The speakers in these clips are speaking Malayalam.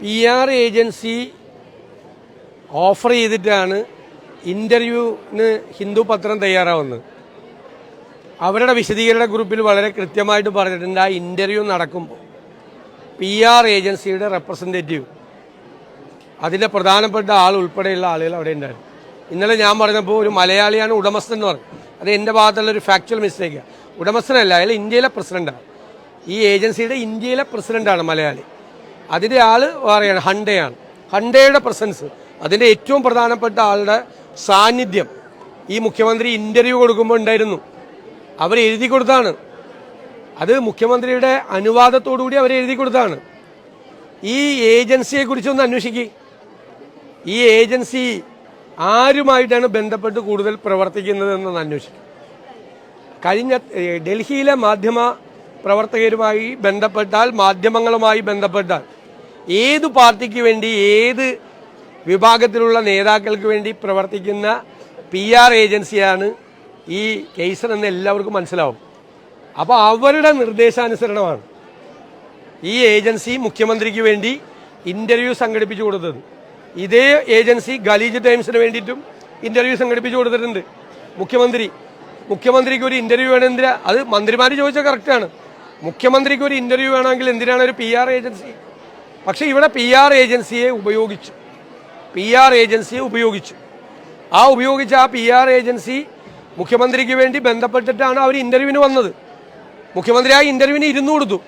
പി ആർ ഏജൻസി ഓഫർ ചെയ്തിട്ടാണ് ഇന്റർവ്യൂവിന് ഹിന്ദു പത്രം തയ്യാറാവുന്നത്. അവരുടെ വിശദീകരണ ഗ്രൂപ്പിൽ വളരെ കൃത്യമായിട്ട് പറഞ്ഞിട്ടുണ്ട് ആ ഇന്റർവ്യൂ നടക്കുമ്പോൾ. പി ആർ ഏജൻസിയുടെ റെപ്രസെന്റേറ്റീവ് അതിന്റെ പ്രധാനപ്പെട്ട ആൾ ഉൾപ്പെടെയുള്ള ആളുകൾ അവിടെ ഉണ്ടായിരുന്നു. ഇന്നലെ ഞാൻ പറഞ്ഞപ്പോൾ ഒരു മലയാളിയാണ് ഉടമസ്ഥൻ എന്ന് പറഞ്ഞു. അത് എന്റെ ഭാഗത്തുള്ള ഒരു ഫാക്ച്വൽ മിസ്റ്റേക്കാണ് ഉടമസ്ഥനല്ല അയാൾ ഇന്ത്യയിലെ പ്രസിഡന്റാണ് ഈ ഏജൻസിയുടെ ഇന്ത്യയിലെ പ്രസിഡന്റാണ് മലയാളി. അതിന്റെ ആൾ പറയാണ് ഹണ്ടയാണ് ഹണ്ടയുടെ പ്രസൻസ് അതിന്റെ ഏറ്റവും പ്രധാനപ്പെട്ട ആളുടെ സാന്നിധ്യം. ഈ മുഖ്യമന്ത്രി ഇന്റർവ്യൂ കൊടുക്കുമ്പോൾ ഉണ്ടായിരുന്നു. അവർ എഴുതി കൊടുത്താണ് അത് മുഖ്യമന്ത്രിയുടെ അനുവാദത്തോടുകൂടി അവർ എഴുതി കൊടുത്താണ് ഈ ഏജൻസിയെ കുറിച്ചൊന്ന് അന്വേഷിക്കുക ഈ ഏജൻസി ആരുമായിട്ടാണ് ബന്ധപ്പെട്ട് കൂടുതൽ പ്രവർത്തിക്കുന്നത് എന്നൊന്ന് അന്വേഷിക്കും. കഴിഞ്ഞ ഡൽഹിയിലെ മാധ്യമ പ്രവർത്തകരുമായി ബന്ധപ്പെട്ടാൽ മാധ്യമങ്ങളുമായി ബന്ധപ്പെട്ടാൽ ഏത് പാർട്ടിക്ക് വേണ്ടി ഏത് വിഭാഗത്തിലുള്ള നേതാക്കൾക്ക് വേണ്ടി പ്രവർത്തിക്കുന്ന പി ആർ ഏജൻസിയാണ് ഈ കേസർ എന്ന് എല്ലാവർക്കും മനസ്സിലാവും. അപ്പോൾ അവരുടെ നിർദ്ദേശാനുസരണമാണ് ഈ ഏജൻസി മുഖ്യമന്ത്രിക്ക് വേണ്ടി ഇന്റർവ്യൂ സംഘടിപ്പിച്ചു കൊടുത്തത്. ഇതേ ഏജൻസി ഗലീജ് ടൈംസിന് വേണ്ടിയിട്ടും ഇന്റർവ്യൂ സംഘടിപ്പിച്ചു കൊടുത്തിട്ടുണ്ട്. മുഖ്യമന്ത്രി മുഖ്യമന്ത്രിക്ക് ഒരു ഇന്റർവ്യൂ വേണമെങ്കിൽ അത് മന്ത്രിമാർ ചോദിച്ചാൽ കറക്റ്റാണ് മുഖ്യമന്ത്രിക്ക് ഒരു ഇന്റർവ്യൂ വേണമെങ്കിൽ എന്തിനാണ് ഒരു പി ഏജൻസി പക്ഷേ ഇവിടെ പി ആർ ഏജൻസിയെ ഉപയോഗിച്ചു. പി ആർ ഏജൻസിയെ ഉപയോഗിച്ചു. ആ ഉപയോഗിച്ച ആ പി ആർ ഏജൻസി മുഖ്യമന്ത്രിക്ക് വേണ്ടി ബന്ധപ്പെട്ടിട്ടാണ് അവർ ഇന്റർവ്യൂവിന് വന്നത്. മുഖ്യമന്ത്രി ആ ഇന്റർവ്യൂവിന് ഇരുന്നു കൊടുത്തു.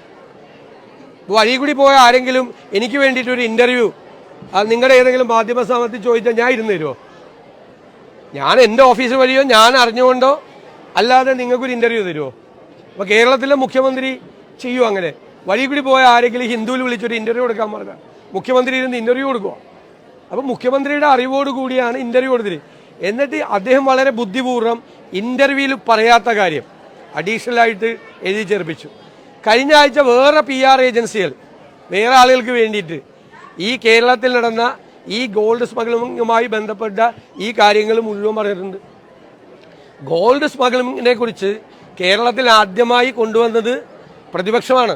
വഴി കൂടി പോയ ആരെങ്കിലും എനിക്ക് വേണ്ടിയിട്ട് ഒരു ഇന്റർവ്യൂ നിങ്ങളുടെ ഏതെങ്കിലും മാധ്യമ സമയത്ത് ചോദിച്ചാൽ ഞാൻ ഇരുന്ന് തരുമോ? ഞാൻ എന്റെ ഓഫീസ് വഴിയോ ഞാൻ അറിഞ്ഞുകൊണ്ടോ അല്ലാതെ നിങ്ങൾക്കൊരു ഇന്റർവ്യൂ തരുമോ? അപ്പോൾ കേരളത്തിലെ മുഖ്യമന്ത്രി ചെയ്യൂ അങ്ങനെ? വഴി കൂടി പോയ ആരെങ്കിലും ഹിന്ദുവിൽ വിളിച്ചൊരു ഇന്റർവ്യൂ എടുക്കാൻ പറഞ്ഞാൽ മുഖ്യമന്ത്രി ഇരുന്ന് ഇന്റർവ്യൂ കൊടുക്കുക അപ്പോൾ മുഖ്യമന്ത്രിയുടെ അറിവോട് കൂടിയാണ് ഇന്റർവ്യൂ കൊടുത്തത് എന്നിട്ട് അദ്ദേഹം വളരെ ബുദ്ധിപൂർവം ഇന്റർവ്യൂവിൽ പറയാത്ത കാര്യം അഡീഷണൽ ആയിട്ട് എഴുതി ചേർപ്പിച്ചു. കഴിഞ്ഞ ആഴ്ച വേറെ പി ആർ ഏജൻസികൾ വേറെ ആളുകൾക്ക് വേണ്ടിയിട്ട് ഈ കേരളത്തിൽ നടന്ന ഈ ഗോൾഡ് സ്മഗ്ലിങ്ങുമായി ബന്ധപ്പെട്ട ഈ കാര്യങ്ങൾ മുഴുവൻ പറഞ്ഞിട്ടുണ്ട്. ഗോൾഡ് സ്മഗ്ലിങ്ങിനെ കുറിച്ച് കേരളത്തിൽ ആദ്യമായി കൊണ്ടുവന്നത് പ്രതിപക്ഷമാണ്.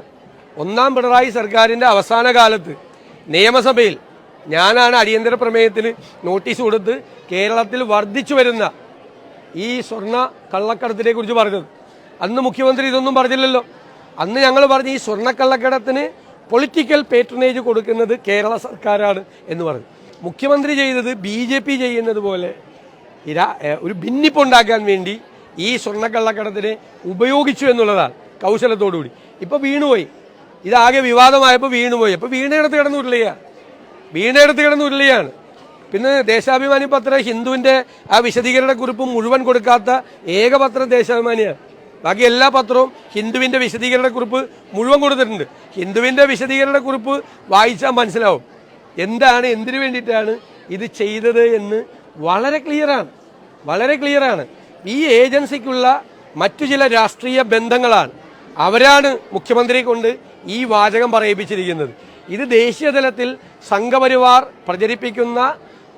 ഒന്നാം പിണറായി സർക്കാരിന്റെ അവസാന കാലത്ത് നിയമസഭയിൽ ഞാനാണ് അടിയന്തര പ്രമേയത്തിൽ നോട്ടീസ് കൊടുത്ത് കേരളത്തിൽ വർദ്ധിച്ചു വരുന്ന ഈ സ്വർണ കള്ളക്കടത്തിനെ കുറിച്ച് പറഞ്ഞത്. അന്ന് മുഖ്യമന്ത്രി ഇതൊന്നും പറഞ്ഞില്ലല്ലോ. അന്ന് ഞങ്ങൾ പറഞ്ഞു ഈ സ്വർണക്കള്ളക്കടത്തിന് പൊളിറ്റിക്കൽ പേട്രണേജ് കൊടുക്കുന്നത് കേരള സർക്കാരാണ് എന്ന് പറഞ്ഞു. മുഖ്യമന്ത്രി ചെയ്തത് ബി ജെ പി ചെയ്യുന്നത് പോലെ ഒരു ഭിന്നിപ്പുണ്ടാക്കാൻ വേണ്ടി ഈ സ്വർണക്കള്ളക്കടത്തിനെ ഉപയോഗിച്ചു എന്നുള്ളതാണ് കൗശലത്തോടുകൂടി. ഇപ്പോൾ വീണുപോയി. ഇതാകെ വിവാദമായപ്പോൾ വീണുപോയി. അപ്പോൾ വീണയെടുത്ത് കിടന്ന് ഉരുളിയ. വീണയെടുത്ത് കിടന്ന് ഉരുളിയാണ്. പിന്നെ ദേശാഭിമാനി പത്രം ഹിന്ദുവിന്റെ ആ വിശദീകരണ കുറിപ്പ് മുഴുവൻ കൊടുക്കാത്ത ഏക പത്രം ദേശാഭിമാനിയാണ് ബാക്കി എല്ലാ പത്രവും ഹിന്ദുവിന്റെ വിശദീകരണ കുറിപ്പ് മുഴുവൻ കൊടുത്തിട്ടുണ്ട്. ഹിന്ദുവിന്റെ വിശദീകരണ കുറിപ്പ് വായിച്ചാൽ മനസ്സിലാവും. എന്താണ് എന്തിനു വേണ്ടിയിട്ടാണ് ഇത് ചെയ്തത് എന്ന് വളരെ ക്ലിയറാണ്. വളരെ ക്ലിയറാണ്. ഈ ഏജൻസിക്കുള്ള മറ്റു ചില രാഷ്ട്രീയ ബന്ധങ്ങളാണ്. അവരാണ് മുഖ്യമന്ത്രിയെ കൊണ്ട് ഈ വാചകം പറയിപ്പിച്ചിരിക്കുന്നത്. ഇത് ദേശീയ തലത്തിൽ സംഘപരിവാർ പ്രചരിപ്പിക്കുന്ന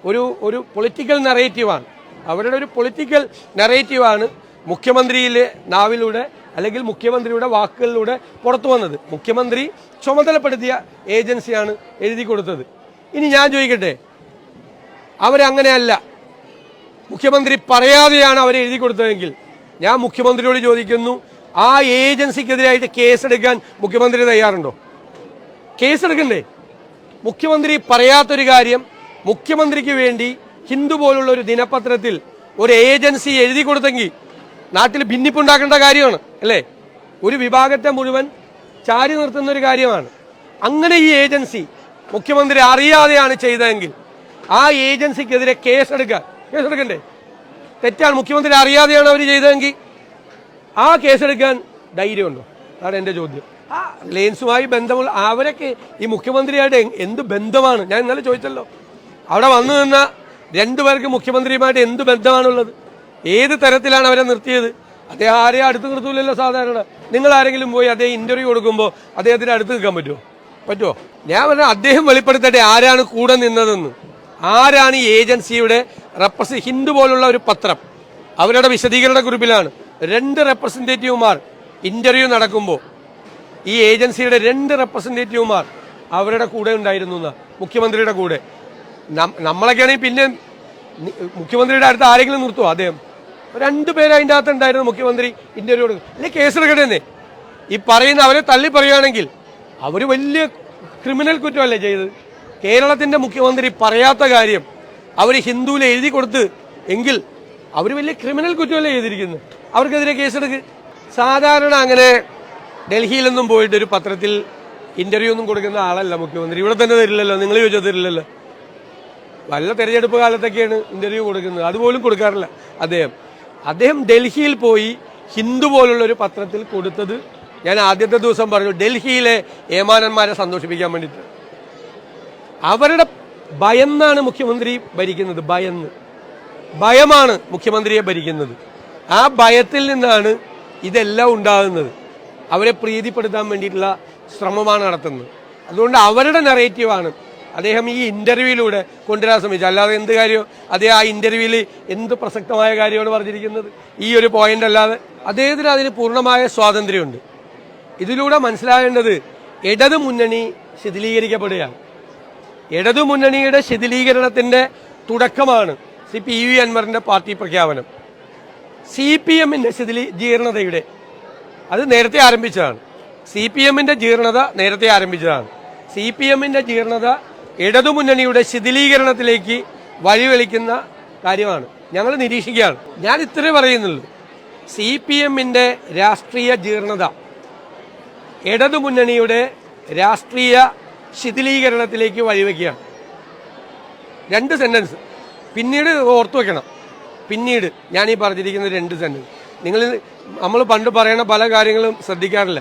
ഒരു ഒരു പൊളിറ്റിക്കൽ നറേറ്റീവാണ് അവരുടെ ഒരു പൊളിറ്റിക്കൽ നറേറ്റീവാണ് മുഖ്യമന്ത്രിയിലെ നാവിലൂടെ അല്ലെങ്കിൽ മുഖ്യമന്ത്രിയുടെ വാക്കുകളിലൂടെ പുറത്തു വന്നത്. മുഖ്യമന്ത്രി ചുമതലപ്പെടുത്തിയ ഏജൻസിയാണ് എഴുതി കൊടുത്തത്. ഇനി ഞാൻ ചോദിക്കട്ടെ? അവരങ്ങനെയല്ല. മുഖ്യമന്ത്രി പറയാതെയാണ് അവർ കൊടുത്തതെങ്കിൽ. ഞാൻ മുഖ്യമന്ത്രിയോട് ചോദിക്കുന്നു ആ ഏജൻസിക്കെതിരായിട്ട് കേസെടുക്കാൻ മുഖ്യമന്ത്രി തയ്യാറുണ്ടോ? കേസെടുക്കണ്ടേ? മുഖ്യമന്ത്രി പറയാത്തൊരു കാര്യം മുഖ്യമന്ത്രിക്ക് വേണ്ടി ഹിന്ദു പോലുള്ള ഒരു ദിനപത്രത്തിൽ ഒരു ഏജൻസി എഴുതി കൊടുത്തെങ്കിൽ നാട്ടിൽ ഭിന്നിപ്പുണ്ടാക്കേണ്ട കാര്യമാണ് അല്ലേ? ഒരു വിഭാഗത്തെ മുഴുവൻ ചാരി നിർത്തുന്ന ഒരു കാര്യമാണ്. അങ്ങനെ ഈ ഏജൻസി മുഖ്യമന്ത്രി അറിയാതെയാണ് ചെയ്തതെങ്കിൽ ആ ഏജൻസിക്കെതിരെ കേസെടുക്കാൻ കേസെടുക്കണ്ടേ? തെറ്റാണ്. മുഖ്യമന്ത്രി അറിയാതെയാണ് അവർ ചെയ്തതെങ്കിൽ ആ കേസെടുക്കാൻ ധൈര്യമുണ്ടോ? അതാണ് എന്റെ ചോദ്യം. ആ റിലയൻസുമായി ബന്ധമുള്ള അവരൊക്കെ ഈ മുഖ്യമന്ത്രിയായിട്ട് എന്ത് ബന്ധമാണ്? ഞാൻ ഇന്നലെ ചോദിച്ചല്ലോ. അവിടെ വന്നു നിന്ന രണ്ടുപേർക്ക് മുഖ്യമന്ത്രിയുമായിട്ട് എന്ത് ബന്ധമാണുള്ളത്? ഏത് തരത്തിലാണ് അവരെ നിർത്തിയത്? അദ്ദേഹം ആരെയും അടുത്ത് നിർത്തൂലല്ലോ സാധാരണ. നിങ്ങൾ ആരെങ്കിലും പോയി അദ്ദേഹം ഇന്റർവ്യൂ കൊടുക്കുമ്പോൾ അദ്ദേഹത്തിന് അടുത്ത് നിൽക്കാൻ പറ്റുമോ? പറ്റുമോ? ഞാൻ പറഞ്ഞ അദ്ദേഹം വെളിപ്പെടുത്തട്ടെ ആരാണ് കൂടെ നിന്നതെന്ന്. ആരാണ് ഈ ഏജൻസിയുടെ റെപ്രസ ഹിന്ദു പോലുള്ള ഒരു പത്രം. അവരുടെ വിശദീകരണ കുറിപ്പിലാണ്. രണ്ട് റെപ്രസെന്റേറ്റീവുമാർ ഇന്റർവ്യൂ നടക്കുമ്പോൾ ഈ ഏജൻസിയുടെ രണ്ട് റെപ്രസെന്റേറ്റീവുമാർ അവരുടെ കൂടെ ഉണ്ടായിരുന്നു എന്ന് മുഖ്യമന്ത്രിയുടെ കൂടെ. നമ്മളൊക്കെയാണെങ്കിൽ പിന്നെ മുഖ്യമന്ത്രിയുടെ അടുത്ത് ആരെങ്കിലും നിർത്തുമോ അദ്ദേഹം. രണ്ടു പേര് അതിന്റെ അകത്ത് ഉണ്ടായിരുന്നു മുഖ്യമന്ത്രി ഇന്റർവ്യൂ കൊടുക്കും അല്ലെങ്കിൽ കേസെടുക്കട്ടെ ഈ പറയുന്ന അവരെ തള്ളി പറയുകയാണെങ്കിൽ അവർ വലിയ ക്രിമിനൽ കുറ്റമല്ലേ ചെയ്തത്? കേരളത്തിന്റെ മുഖ്യമന്ത്രി പറയാത്ത കാര്യം അവർ ഹിന്ദുവിൽ എഴുതി കൊടുത്ത് എങ്കിൽ അവർ വലിയ ക്രിമിനൽ കുറ്റമല്ലേ ചെയ്തിരിക്കുന്നത്? അവർക്കെതിരെ കേസെടുക്ക്. സാധാരണ അങ്ങനെ ഡൽഹിയിലൊന്നും പോയിട്ട് ഒരു പത്രത്തിൽ ഇന്റർവ്യൂ ഒന്നും കൊടുക്കുന്ന ആളല്ല മുഖ്യമന്ത്രി. ഇവിടെ തന്നെ തരില്ലല്ലോ നിങ്ങൾ ചോദിച്ചാൽ തരില്ലല്ലോ. വല്ല തെരഞ്ഞെടുപ്പ് കാലത്തൊക്കെയാണ് ഇന്റർവ്യൂ കൊടുക്കുന്നത്. അതുപോലും കൊടുക്കാറില്ല അദ്ദേഹം. അദ്ദേഹം ഡൽഹിയിൽ പോയി ഹിന്ദു പോലുള്ള ഒരു പത്രത്തിൽ കൊടുത്തത് ഞാൻ ആദ്യത്തെ ദിവസം പറഞ്ഞു ഡൽഹിയിലെ ഏമാനന്മാരെ സന്തോഷിപ്പിക്കാൻ വേണ്ടിയിട്ട്. അവരുടെ ഭയന്നാണ് മുഖ്യമന്ത്രി ഭരിക്കുന്നത് ഭയന്ന്. ഭയമാണ് മുഖ്യമന്ത്രിയെ ഭരിക്കുന്നത്. ആ ഭയത്തിൽ നിന്നാണ് ഇതെല്ലാം ഉണ്ടാകുന്നത്. അവരെ പ്രീതിപ്പെടുത്താൻ വേണ്ടിയിട്ടുള്ള ശ്രമമാണ് നടത്തുന്നത്. അതുകൊണ്ട് അവരുടെ നെറേറ്റീവാണ് അദ്ദേഹം ഈ ഇന്റർവ്യൂയിലൂടെ കൊണ്ടുവരാൻ ശ്രമിച്ചത്. അല്ലാതെ എന്ത് കാര്യമോ അദ്ദേഹം ആ ഇന്റർവ്യൂവിൽ എന്ത് പ്രസക്തമായ കാര്യമാണ് പറഞ്ഞിരിക്കുന്നത്? ഈ ഒരു പോയിന്റ് അല്ലാതെ അദ്ദേഹത്തിന് അതിന് പൂർണമായ സ്വാതന്ത്ര്യമുണ്ട്. ഇതിലൂടെ മനസ്സിലാകേണ്ടത് ഇടത് മുന്നണി ശിഥിലീകരിക്കപ്പെടുകയാണ്. ഇടതു മുന്നണിയുടെ ശിഥിലീകരണത്തിന്റെ തുടക്കമാണ് സി പി യു അൻവറിന്റെ പാർട്ടി പ്രഖ്യാപനം. സി പി എമ്മിന്റെ ജീർണതയുടെ അത് നേരത്തെ ആരംഭിച്ചതാണ്. സി പി എമ്മിന്റെ ജീർണത നേരത്തെ ആരംഭിച്ചതാണ്. സി പി എമ്മിന്റെ ജീർണത ഇടതുമുന്നണിയുടെ ശിഥിലീകരണത്തിലേക്ക് വഴിവെളിക്കുന്ന കാര്യമാണ്. ഞങ്ങൾ നിരീക്ഷിക്കുകയാണ്. ഞാൻ ഇത്രേ പറയുന്നുള്ളൂ. സി പി എമ്മിന്റെ രാഷ്ട്രീയ ജീർണത ഇടതുമുന്നണിയുടെ രാഷ്ട്രീയ ശിഥിലീകരണത്തിലേക്ക് വഴിവെക്കുകയാണ്. രണ്ട് സെന്റൻസ് പിന്നീട് ഓർത്തു വെക്കണം. പിന്നീട് ഞാൻ ഈ പറഞ്ഞിരിക്കുന്ന രണ്ട് സെന്റ് നിങ്ങൾ നമ്മൾ പണ്ട് പറയുന്ന പല കാര്യങ്ങളും ശ്രദ്ധിക്കാറില്ല.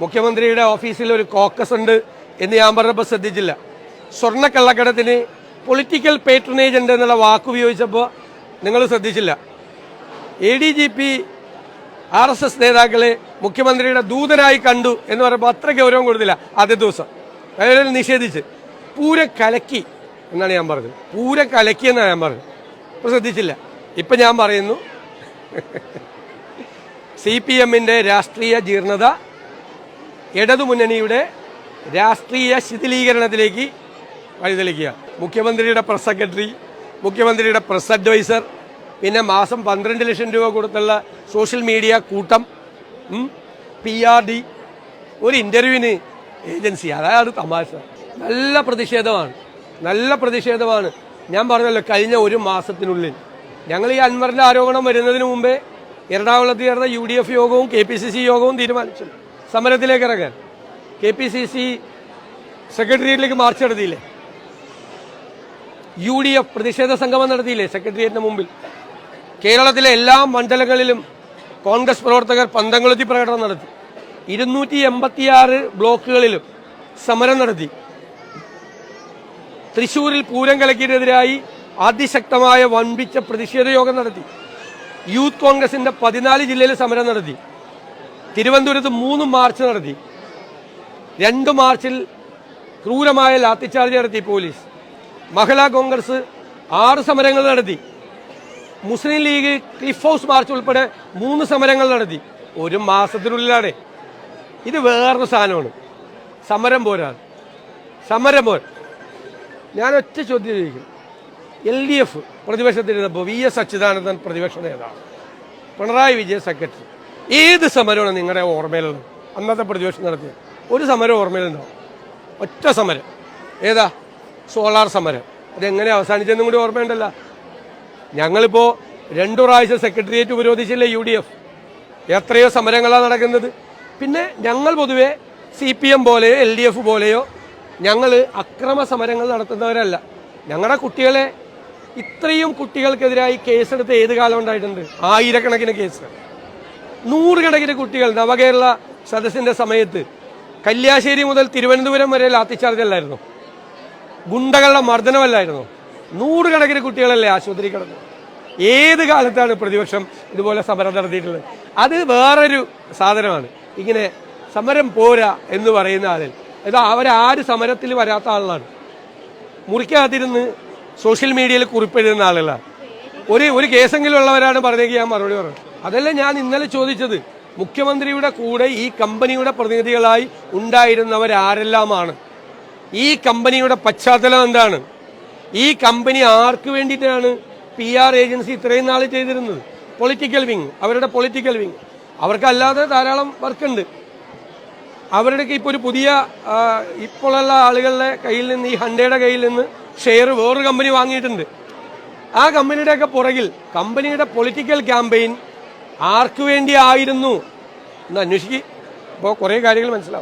മുഖ്യമന്ത്രിയുടെ ഓഫീസിൽ ഒരു കോക്കസ് ഉണ്ട് എന്ന് ഞാൻ പറഞ്ഞപ്പോൾ ശ്രദ്ധിച്ചില്ല. സ്വർണക്കള്ളക്കടത്തിന് പൊളിറ്റിക്കൽ പേട്രണേജ് ഉണ്ട് എന്നുള്ള വാക്ക് ഉപയോഗിച്ചപ്പോൾ നിങ്ങൾ ശ്രദ്ധിച്ചില്ല. A D G P R S S നേതാക്കളെ മുഖ്യമന്ത്രിയുടെ ദൂതനായി കണ്ടു എന്ന് പറയുമ്പോൾ അത്ര ഗൗരവം കൊടുത്തില്ല ആദ്യ ദിവസം. അയാൾ നിഷേധിച്ച്. പൂര കലക്കി എന്നാണ് ഞാൻ പറഞ്ഞത്. പൂര കലക്കി എന്നാണ് ഞാൻ പറഞ്ഞത്. ശ്രദ്ധിച്ചില്ല. ഇപ്പം ഞാൻ പറയുന്നു. സി പി എമ്മിന്റെ രാഷ്ട്രീയ ജീർണത ഇടതുമുന്നണിയുടെ രാഷ്ട്രീയ ശിഥിലീകരണത്തിലേക്ക് വഴിതെളിക്കുക. മുഖ്യമന്ത്രിയുടെ പ്രസ് സെക്രട്ടറി മുഖ്യമന്ത്രിയുടെ പ്രസ് അഡ്വൈസർ പിന്നെ മാസം പന്ത്രണ്ട് ലക്ഷം രൂപ കൊടുത്തുള്ള സോഷ്യൽ മീഡിയ കൂട്ടം പി ആർ ഡി ഒരു ഇന്റർവ്യൂവിന് ഏജൻസി. അതായത് തമാശ. നല്ല പ്രതിഷേധമാണ്. നല്ല പ്രതിഷേധമാണ്. ഞാൻ പറഞ്ഞല്ലോ കഴിഞ്ഞ ഒരു മാസത്തിനുള്ളിൽ. ഞങ്ങൾ ഈ അൻവറിന്റെ ആരോപണം വരുന്നതിന് മുമ്പേ എറണാകുളത്ത് ചേർന്ന യു ഡി എഫ് യോഗവും കെ പി സി സി യോഗവും തീരുമാനിച്ചു സമരത്തിലേക്ക് ഇറങ്ങാൻ. കെ പി സി സി സെക്രട്ടേറിയറ്റിലേക്ക് മാർച്ച് നടത്തിയില്ലേ? യു ഡി എഫ് പ്രതിഷേധ സംഗമം നടത്തിയില്ലേ സെക്രട്ടേറിയറ്റിന് മുമ്പിൽ? കേരളത്തിലെ എല്ലാ മണ്ഡലങ്ങളിലും കോൺഗ്രസ് പ്രവർത്തകർ പന്തംകൊളുത്തി പ്രകടനം നടത്തി. ഇരുന്നൂറ്റി എൺപത്തിയാറ് ബ്ലോക്കുകളിലും സമരം നടത്തി. തൃശൂരിൽ പൂരം കലക്കിയതിനെതിരായി അതിശക്തമായ വൻപിച്ച പ്രതിഷേധ യോഗം നടത്തി. യൂത്ത് കോൺഗ്രസിന്റെ പതിനാല് ജില്ലയിൽ സമരം നടത്തി. തിരുവനന്തപുരത്ത് മൂന്ന് മാർച്ച് നടത്തി. രണ്ട് മാർച്ചിൽ ക്രൂരമായ ലാത്തിച്ചാർജ് നടത്തി പോലീസ്. മഹിളാ കോൺഗ്രസ് ആറ് സമരങ്ങൾ നടത്തി. മുസ്ലിം ലീഗ് ക്ലിഫ് ഹൗസ് മാർച്ച് ഉൾപ്പെടെ മൂന്ന് സമരങ്ങൾ നടത്തി. ഒരു മാസത്തിനുള്ളിലാണ്. ഇത് വേറൊരു സാധനമാണ്. സമരം പോരാ. സമരം പോരാ. ഞാൻ ഒറ്റ ചോദ്യം ചോദിക്കും. എൽ ഡി എഫ് പ്രതിപക്ഷത്തിരുന്നപ്പോൾ വി എസ് അച്യുതാനന്ദൻ പ്രതിപക്ഷ നേതാവ് പിണറായി വിജയൻ സെക്രട്ടറി ഏത് സമരമാണ് നിങ്ങളുടെ ഓർമ്മയിലുള്ളത് അന്നത്തെ പ്രതിപക്ഷം നടത്തിയത് ഒരു സമരം ഓർമ്മയിലുണ്ടാവും ഒറ്റ സമരം. ഏതാ? സോളാർ സമരം. അതെങ്ങനെ അവസാനിച്ചെന്നും കൂടി ഓർമ്മയുണ്ടല്ല. ഞങ്ങളിപ്പോൾ രണ്ടു പ്രാവശ്യം സെക്രട്ടേറിയറ്റ് ഉപരോധിച്ചില്ലേ യു ഡി എഫ്? എത്രയോ സമരങ്ങളാണ് നടക്കുന്നത്. പിന്നെ ഞങ്ങൾ പൊതുവെ സി പി എം പോലെയോ എൽ ഡി എഫ് പോലെയോ ഞങ്ങൾ അക്രമ സമരങ്ങൾ നടത്തുന്നവരല്ല. ഞങ്ങളുടെ കുട്ടികളെ ഇത്രയും കുട്ടികൾക്കെതിരായി കേസെടുത്ത് ഏത് കാലം ഉണ്ടായിട്ടുണ്ട്? ആയിരക്കണക്കിന് കേസ്. നൂറുകണക്കിന് കുട്ടികൾ നവകേരള സദസ്സിന്റെ സമയത്ത് കല്യാശ്ശേരി മുതൽ തിരുവനന്തപുരം വരെ ലാത്തിച്ചാർജ് അല്ലായിരുന്നു. ഗുണ്ടകളുടെ മർദ്ദനമല്ലായിരുന്നു. നൂറുകണക്കിന് കുട്ടികളല്ലേ ആശുപത്രി കിടന്നു ഏത് കാലത്താണ് പ്രതിപക്ഷം ഇതുപോലെ സമരം നടത്തിയിട്ടുള്ളത്? അത് വേറൊരു സാധനമാണ്. ഇങ്ങനെ സമരം പോരാ എന്ന് പറയുന്ന ആളിൽ ഇത് അവരാര് സമരത്തിൽ വരാത്ത ആളാണ് മുറിക്കാതിരുന്ന് സോഷ്യൽ മീഡിയയിൽ കുറിപ്പെഴുതുന്ന ആളുകളാണ്. ഒരു ഒരു കേസെങ്കിലും ഉള്ളവരാണ് പറഞ്ഞെങ്കിൽ ഞാൻ മറുപടി പറഞ്ഞു അതല്ല ഞാൻ ഇന്നലെ ചോദിച്ചത്. മുഖ്യമന്ത്രിയുടെ കൂടെ ഈ കമ്പനിയുടെ പ്രതിനിധികളായി ഉണ്ടായിരുന്നവരാരെല്ലാമാണ്? ഈ കമ്പനിയുടെ പശ്ചാത്തലം എന്താണ്? ഈ കമ്പനി ആർക്ക് വേണ്ടിയിട്ടാണ് പി ആർ ഏജൻസി ഇത്രയും നാൾ ചെയ്തിരുന്നത്? പൊളിറ്റിക്കൽ വിങ് അവരുടെ പൊളിറ്റിക്കൽ വിങ് അവർക്കല്ലാതെ ധാരാളം വർക്കുണ്ട് അവരുടെ ഇപ്പോൾ ഒരു പുതിയ ഇപ്പോഴുള്ള ആളുകളുടെ കയ്യിൽ നിന്ന് ഈ ഹണ്ടയുടെ കയ്യിൽ നിന്ന് ഷെയർ വേറൊരു കമ്പനി വാങ്ങിയിട്ടുണ്ട്. ആ കമ്പനിയുടെയൊക്കെ പുറകിൽ കമ്പനിയുടെ പൊളിറ്റിക്കൽ ക്യാമ്പയിൻ ആർക്കു വേണ്ടി ആയിരുന്നു? എന്ന് അന്വേഷിക്കുക അപ്പോൾ കുറേ കാര്യങ്ങൾ മനസ്സിലാവും.